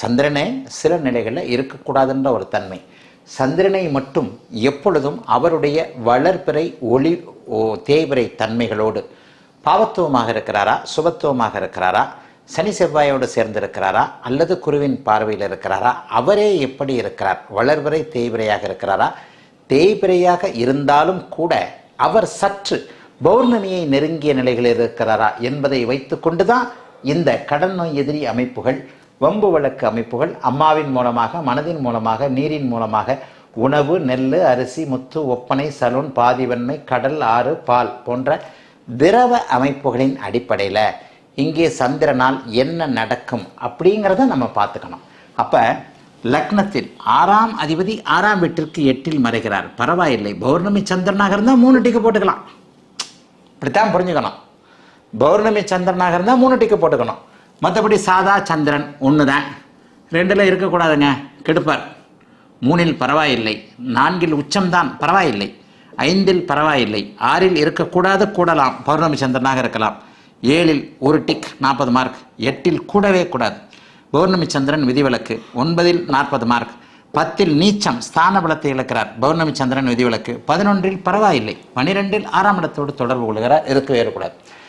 சந்திரனே சில நிலைகளில் இருக்கக்கூடாதுன்ற ஒரு தன்மை. சந்திரனை மட்டும் எப்பொழுதும் அவருடைய வளர்பிறை ஒளி ஓ தேய்பிறை தன்மைகளோடு பாவத்துவமாக இருக்கிறாரா சுபத்துவமாக இருக்கிறாரா சனி செவ்வாயோடு சேர்ந்திருக்கிறாரா அல்லது குருவின் பார்வையில் இருக்கிறாரா அவரே எப்படி இருக்கிறார் வளர்பிறை தேய்பிரையாக இருக்கிறாரா தேய்பிரையாக இருந்தாலும் கூட அவர் சற்று பௌர்ணமியை நெருங்கிய நிலைகளில் இருக்கிறாரா என்பதை வைத்துக்கொண்டு தான் இந்த கடன் நோய் எதிரி அமைப்புகள் வம்பு வழக்கு அமைப்புகள் அம்மாவின் மூலமாக மனதின் மூலமாக நீரின் மூலமாக உணவு நெல் அரிசி முத்து ஒப்பனை சலூன் பாதிவன்மை கடல் ஆறு பால் போன்ற திரவ அமைப்புகளின் அடிப்படையில் இங்கே சந்திரனால் என்ன நடக்கும் அப்படிங்கிறத நம்ம பார்த்துக்கணும். அப்போ லக்னத்தில் ஆறாம் அதிபதி ஆறாம் வீட்டிற்கு எட்டில் மறைகிறார். பரவாயில்லை. பௌர்ணமி சந்திரனாக இருந்தால் மூணு டிக்கு போட்டுக்கலாம். இப்படித்தான் புரிஞ்சுக்கணும். பௌர்ணமி சந்திரனாக இருந்தால் மூணு டிக்கு போட்டுக்கணும். மற்றபடி சாதா சந்திரன் ஒன்று தான் ரெண்டில் இருக்கக்கூடாதுங்க. கெடுப்பார். மூணில் பரவாயில்லை. நான்கில் உச்சம்தான். பரவாயில்லை. ஐந்தில் பரவாயில்லை. ஆறில் இருக்கக்கூடாது கூடலாம். பௌர்ணமி சந்திரனாக இருக்கலாம். ஏழில் ஒரு டிக் நாற்பது மார்க். எட்டில் கூடவே கூடாது. பௌர்ணமி சந்திரன் விதிவிலக்கு. ஒன்பதில் நாற்பது மார்க். பத்தில் நீச்சம் ஸ்தான பலத்தை இழக்கிறார். பௌர்ணமி சந்திரன் விதிவிலக்கு. பதினொன்றில் பரவாயில்லை. பனிரெண்டில் ஆறாம் இடத்தோடு தொடர்பு கொள்கிறார். இருக்கவே கூடாது